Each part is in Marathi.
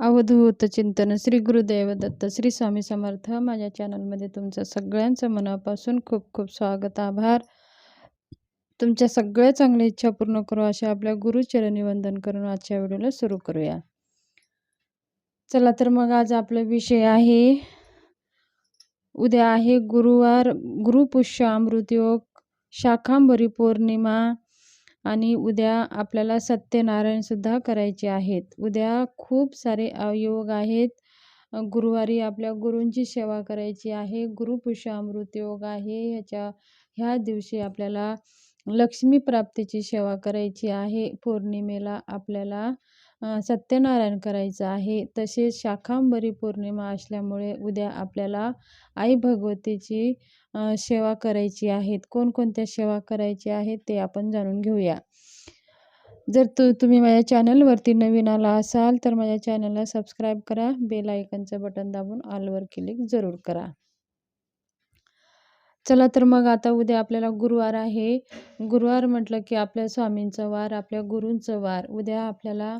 अवधूत चिंतन श्री गुरुदेव दत्त श्री स्वामी समर्थ माझ्या चॅनलमध्ये तुमचं सगळ्यांचं मनापासून खूप खूप स्वागत आभार. तुमच्या सगळ्या चांगल्या इच्छा पूर्ण करू अशा आपल्या गुरुचरणी वंदन करून आजच्या व्हिडिओला सुरू करूया. चला तर मग आज आपला विषय आहे उद्या आहे गुरुवार गुरुपुष्य अमृतयोग शाखांबरी पौर्णिमा आणि उद्या आपल्याला सत्यनारायणसुद्धा करायचे आहेत. उद्या खूप सारे योग आहेत. गुरुवारी आपल्या गुरूंची सेवा करायची आहे. गुरुपुष्य अमृत योग आहे. ह्याच्या ह्या दिवशी आपल्याला लक्ष्मी प्राप्तीची सेवा करायची आहे. पौर्णिमेला आपल्याला सत्यनारायण करायचं आहे. तसेच शाखांबरी पौर्णिमा असल्यामुळे उद्या आपल्याला आई भगवतीची सेवा करायची आहेत कोणकोणत्या सेवा करायची आहेत ते आपण जाणून घेऊया. जर तु तुम्ही माझ्या चॅनलवरती नवीन आला असाल तर माझ्या चॅनलला सबस्क्राईब करा बेल आयकनचं बटन दाबून ऑलवर क्लिक जरूर करा. चला तर मग आता उद्या आपल्याला गुरुवार आहे. गुरुवार म्हटलं की आपल्या स्वामींचं वार आपल्या गुरूंचं वार. उद्या आपल्याला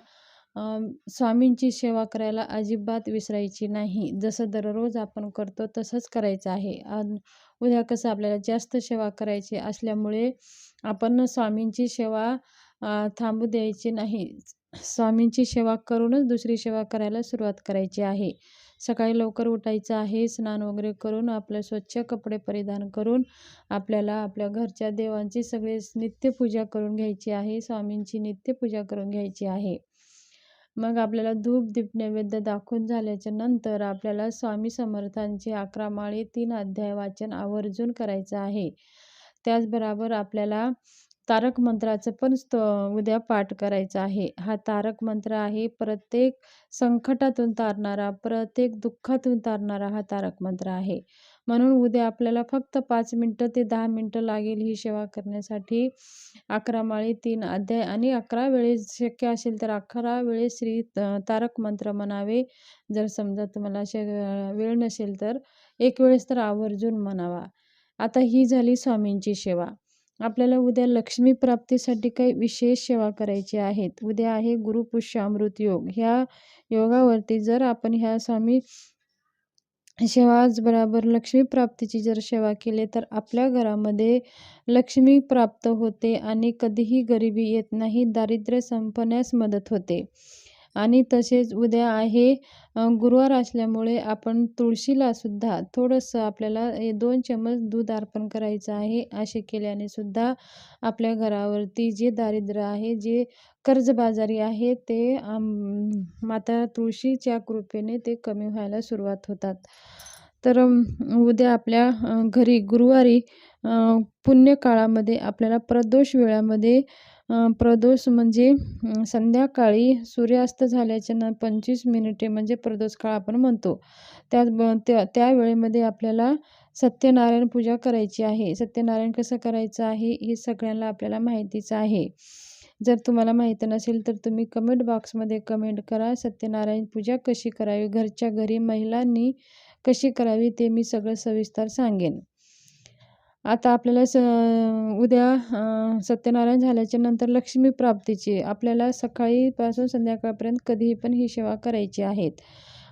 स्वामींची सेवा करायला अजिबात विसरायची नाही. जसं दररोज आपण करतो तसंच करायचं आहे. उद्या कसं आपल्याला जास्त सेवा करायची असल्यामुळे आपण स्वामींची सेवा थांबू द्यायची नाही. स्वामींची सेवा करूनच दुसरी सेवा करायला सुरुवात करायची आहे. सकाळी लवकर उठायचं आहे. स्नान वगैरे करून आपलं स्वच्छ कपडे परिधान करून आपल्याला आपल्या घरच्या देवांची सगळे नित्यपूजा करून घ्यायची आहे. स्वामींची नित्यपूजा करून घ्यायची आहे. मग आपल्याला धूप दीप नैवेद्य दाखवून झाल्याच्यानंतर आपल्याला स्वामी समर्थांचे अकरा माळी तीन अध्याय वाचन आवर्जून करायचं आहे. त्याचबरोबर आपल्याला तारक मंत्राचं पण स्त उद्या पाठ करायचा आहे. हा तारक मंत्र आहे प्रत्येक संकटातून तारणारा प्रत्येक दुःखातून तारणारा हा तारक मंत्र आहे. म्हणून उद्या आपल्याला फक्त पाच मिनटं ते दहा मिनटं लागेल ही सेवा करण्यासाठी. अकरा माळी तीन अध्याय आणि अकरा वेळेस शक्य असेल तर अकरा वेळेस श्री तारक मंत्र म्हणावे. जर समजा तुम्हाला असे वेळ नसेल तर एक वेळेस तर आवर्जून म्हणावा. आता ही झाली स्वामींची सेवा. आपल्याला उद्या लक्ष्मी प्राप्तीसाठी काही विशेष सेवा करायची आहेत. उद्या आहे गुरुपुष्य अमृत योग. ह्या योगावरती जर आपण ह्या स्वामी सेवाचबराबर लक्ष्मी प्राप्तीची जर सेवा केली तर आपल्या घरामध्ये लक्ष्मी प्राप्त होते आणि कधीही गरिबी येत नाही दारिद्र्य संपण्यास मदत होते. आणि तसेच उद्या आहे गुरुवार असल्यामुळे आपण तुळशीला सुद्धा थोडंसं आपल्याला दोन चमच दूध अर्पण करायचं आहे असे केल्याने सुद्धा आपल्या घरावरती जे दारिद्र्य आहे जे कर्जबाजारी आहे ते माता तुळशीच्या कृपेने ते कमी व्हायला सुरुवात होतात. तर उद्या आपल्या घरी गुरुवारी पुण्यकाळामध्ये आपल्याला प्रदोष वेळामध्ये प्रदोष म्हणजे संध्याकाळी सूर्यास्त झाल्याच्या न पंचवीस मिनिटे म्हणजे प्रदोष काळ आपण म्हणतो. त्या त्या त्या वेळेमध्ये आपल्याला सत्यनारायण पूजा करायची आहे. सत्यनारायण कसं करायचं आहे हे सगळ्यांना आपल्याला माहितीचं आहे. जर तुम्हाला माहीत नसेल तर तुम्ही कमेंट बॉक्समध्ये कमेंट करा सत्यनारायण पूजा कशी करावी घरच्या घरी महिलांनी कशी करावी ते मी सगळं सविस्तर सांगेन. आता आपल्याला स उद्या सत्यनारायण झाल्याच्यानंतर लक्ष्मी प्राप्तीची आपल्याला सकाळीपासून संध्याकाळपर्यंत कधीही पण ही सेवा करायची आहेत.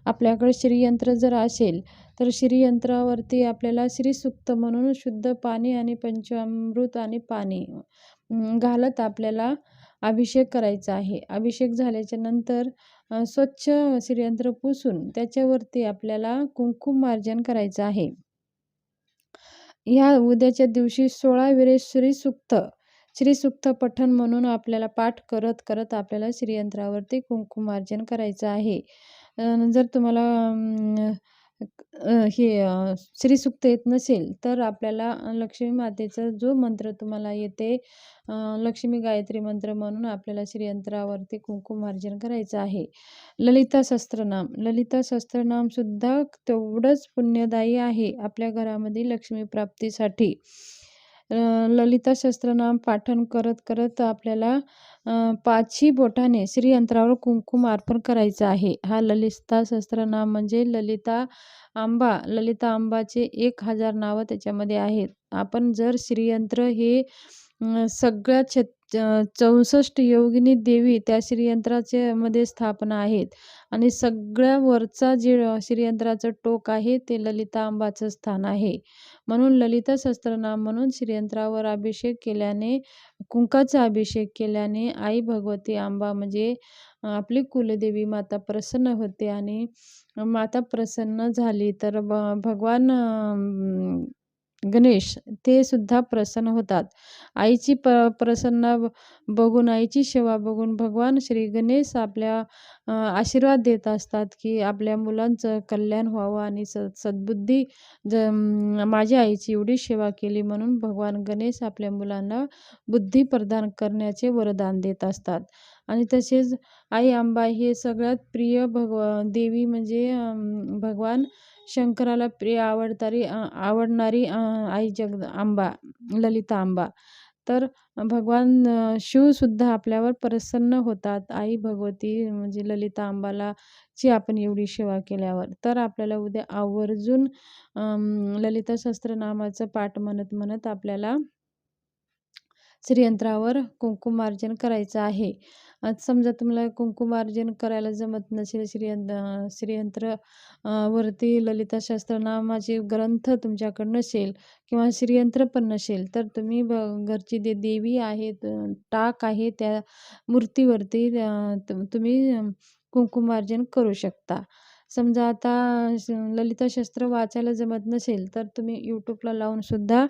आपल्याकडे श्रीयंत्र जर असेल तर श्रीयंत्रावरती आपल्याला श्रीसुक्त म्हणून शुद्ध पाणी आणि पंचामृत आणि पाणी घालत आपल्याला अभिषेक करायचा आहे. अभिषेक झाल्याच्यानंतर स्वच्छ श्रीयंत्र पुसून त्याच्यावरती आपल्याला कुंकुम मार्जन करायचं आहे. ह्या उद्याच्या दिवशी सोळा वेळेस श्रीसुक्त श्रीसुक्त पठण म्हणून आपल्याला पाठ करत करत आपल्याला श्रीयंत्रावरती कुंकुमार्जन करायचं आहे. जर तुम्हाला हे श्रीसुक्त येत नसेल तर आपल्याला लक्ष्मी मातेचा जो मंत्र तुम्हाला येते लक्ष्मी गायत्री मंत्र म्हणून आपल्याला श्रीयंत्रावरती कुंकुमार्जन करायचं आहे. ललिता शस्त्रनाम ललिता शस्त्रनामसुद्धा तेवढंच पुण्यदायी आहे आपल्या घरामध्ये लक्ष्मी प्राप्तीसाठी. ललिता शस्त्रनाम पाठन करत करत आपल्याला पाचही बोटाने श्रीयंत्रावर कुंकुम अर्पण करायचं आहे. हा ललिता सहस्त्रनाम म्हणजे ललिता आंबा ललिता आंबाचे एक हजार नावं त्याच्यामध्ये आहेत. आपण जर श्रीयंत्र हे सगळ्यात छत च चौसष्ट योगिनी देवी त्या श्रीयंत्राचे मध्ये स्थापना आहेत. आणि सगळ्या वरचा जे श्रीयंत्राचं टोक आहे ते ललिता अंबाचं स्थान आहे. म्हणून ललिता सहस्त्रनाम म्हणून श्रीयंत्रावर अभिषेक केल्याने कुंकाचा अभिषेक केल्याने आई भगवती आंबा म्हणजे आपली कुलदेवी माता प्रसन्न होते. आणि माता प्रसन्न झाली तर ब भगवान गणेश ते सुद्धा प्रसन्न होतात. आईची प प्रसन्न बघून आईची सेवा बघून भगवान श्री गणेश आपल्या आशीर्वाद देत असतात की आपल्या मुलांचं कल्याण व्हावं आणि स सद्बुद्धी ज माझ्या आईची एवढी सेवा केली म्हणून भगवान गणेश आपल्या मुलांना बुद्धी प्रदान करण्याचे वरदान देत असतात. आणि तसेच आई अंबा हे सगळ्यात प्रिय भगव देवी म्हणजे भगवान शंकराला प्रिय आवडतारी आवडणारी आई जगद आंबा ललिता आंबा. तर भगवान शिवसुद्धा आपल्यावर प्रसन्न होतात. आई भगवती म्हणजे ललिता अंबाला ची आपण एवढी सेवा केल्यावर. तर आपल्याला उद्या आवर्जून ललिता सहस्त्रनामाचं पाठ म्हणत म्हणत आपल्याला श्रीयंत्रावर कुंकुमार्जन करायचं आहे. आज समजा तुम्हाला कुंकुमार्जन करायला जमत नसेल श्रीयंत श्रीयंत्र वरती ललिता सहस्त्रनामाचे ग्रंथ तुमच्याकडं नसेल किंवा श्रीयंत्र पण नसेल तर तुम्ही ब घरची दे देवी आहेत टाक आहे त्या मूर्तीवरती तुम्ही कुंकुमार्जन करू शकता. समजा आता ललिताशस्त्र वाचायला जमत नसेल तर तुम्ही यूट्यूबला लावूनसुद्धा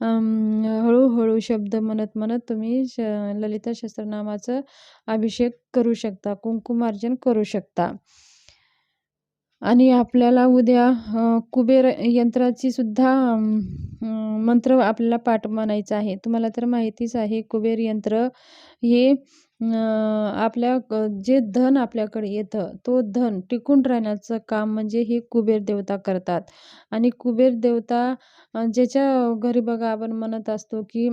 हळूहळू शब्द म्हणत म्हणत तुम्ही श ललिता नामाचं अभिषेक करू शकता कुंकुमार्जन करू शकता. आणि आपल्याला उद्या कुबेर यंत्राची सुद्धा मंत्र आपल्याला पाठ म्हणायचा आहे. तुम्हाला तर माहितीच आहे कुबेर यंत्र हे आपल्या जे धन आपल्याकडे येतं तो धन टिकून राहण्याचं काम म्हणजे हे कुबेर देवता करतात. आणि कुबेर देवता ज्याच्या घरी बघा आपण म्हणत असतो की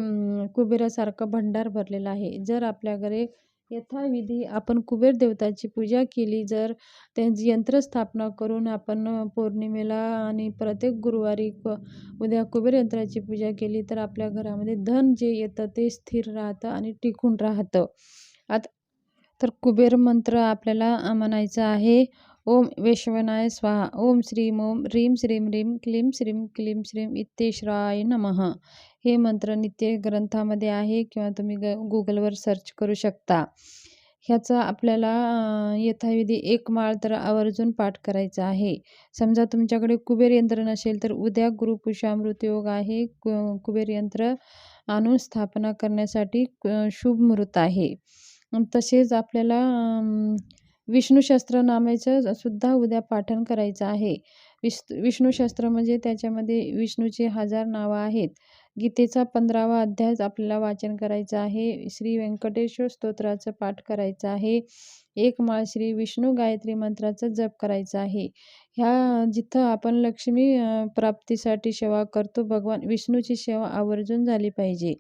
कुबेरासारखं भंडार भरलेला आहे. जर आपल्या घरी यथाविधी आपण कुबेर देवताची पूजा केली जर त्यांची यंत्रस्थापना करून आपण पौर्णिमेला आणि प्रत्येक गुरुवारी उद्या कुबेर यंत्राची पूजा केली तर आपल्या घरामध्ये धन जे येतं ते स्थिर राहतं आणि टिकून राहतं. आता तर कुबेर मंत्र आपल्याला म्हणायचा आहे. ओम वैश्वनाय स्वाहा. ओम श्रीम ओम ह्रीम श्रीम ह्रीम क्लीम श्रीम क्लीम श्रीम इत्येश्राय नमः. हे मंत्र नित्य ग्रंथामध्ये आहे किंवा तुम्ही ग गुगलवर सर्च करू शकता. ह्याचा आपल्याला यथाविधी एक माळ तर आवर्जून पाठ करायचा आहे. समजा तुमच्याकडे कुबेर यंत्र नसेल तर उद्या गुरुपुषामृत योग आहे. कुबेर यंत्र आणून स्थापना करण्यासाठी शुभ मुहूर्त आहे. तसेच आपल्याला विष्णूशास्त्र नामाचं सुद्धा उद्या पाठन करायचं आहे. विस विष्णूशास्त्र म्हणजे त्याच्यामध्ये विष्णूचे हजार नावं आहेत. गीतेचा पंधरावा अध्याय आपल्याला वाचन करायचं आहे. श्री व्यंकटेश्वर स्तोत्राचं पाठ करायचं आहे. एक माळ श्री विष्णू गायत्री मंत्राचा जप करायचा आहे. ह्या जिथं आपण लक्ष्मी प्राप्तीसाठी सेवा करतो भगवान विष्णूची सेवा आवर्जून झाली पाहिजे.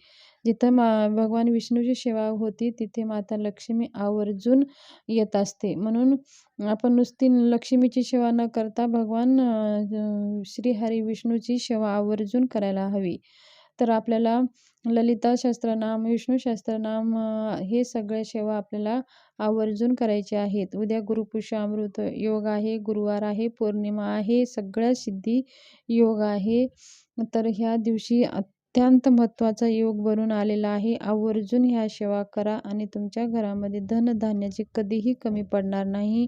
जिथं मा भगवान विष्णूची सेवा होती तिथे माता लक्ष्मी आवर्जून येत असते. म्हणून आपण नुसती लक्ष्मीची सेवा न करता भगवान श्रीहरी विष्णूची सेवा आवर्जून करायला हवी. तर आपल्याला ललिता शास्त्रनाम विष्णू शास्त्रनाम हे सगळे सेवा आपल्याला आवर्जून करायचे आहेत. उद्या गुरुपुष्य अमृत योग आहे गुरुवार आहे पौर्णिमा आहे सगळ्या सिद्धी योग आहे. तर ह्या दिवशी अत्यंत महत्त्वाचा योग बनून आलेला आहे. आवर्जून ह्या सेवा करा आणि तुमच्या घरामध्ये धनधान्याची कधीही कमी पडणार नाही.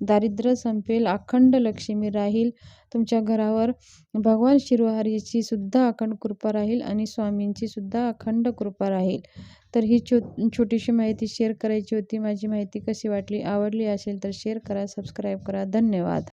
दारिद्र्य संपेल अखंड लक्ष्मी राहील. तुमच्या घरावर भगवान शिरोहारीची सुद्धा अखंड कृपा राहील आणि स्वामींची सुद्धा अखंड कृपा राहील. तर ही छो छोटीशी माहिती शेअर करायची होती. माझी माहिती कशी वाटली आवडली असेल तर शेअर करा सबस्क्राईब करा. धन्यवाद.